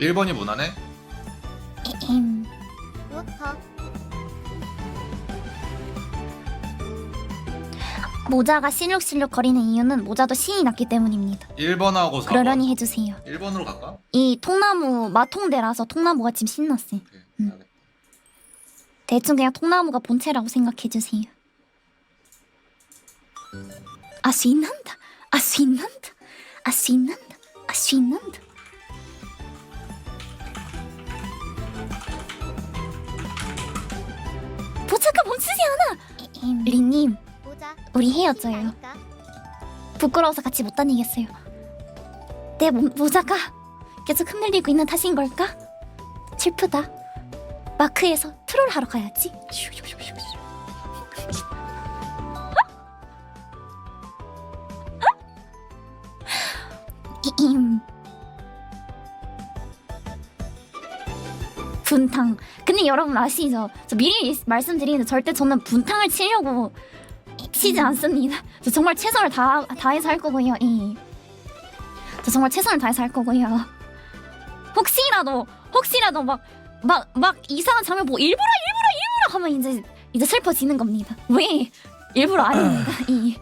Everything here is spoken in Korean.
1번이 무난해? 음, 부터 모자가 실룩실룩 거리는 이유는 모자도 신이 났기 때문입니다. 1번하고 4번 그러려니 해주세요. 1번으로 갈까? 이 통나무 마통대라서 통나무가 지금 신났어요. 오케이 음. 알겠다. 대충 그냥 통나무가 본체라고 생각해주세요. 아 신난다. 아 신난다. 아 신난다. 아 신난다. 않아. 리님, 우리 헤어져요. 부끄러워서 같이 못 다니겠어요. 내 모, 모자가 계속 흔들리고 있는 탓인 걸까? 슬프다. 마크에서 트롤 하러 가야지. 이임. 분탕. 근데 여러분 아시죠? 저 미리 말씀드리는데 절대 저는 분탕을 치려고 치지 않습니다. 저 정말 최선을 다 다해서 할 거고요. 이. 저 정말 최선을 다해서 할 거고요. 혹시라도 혹시라도 막 막 막 이상한 장면 보고 일부러 일부러 일부러 하면 이제 이제 슬퍼지는 겁니다. 왜 일부러 아닙니다. 이.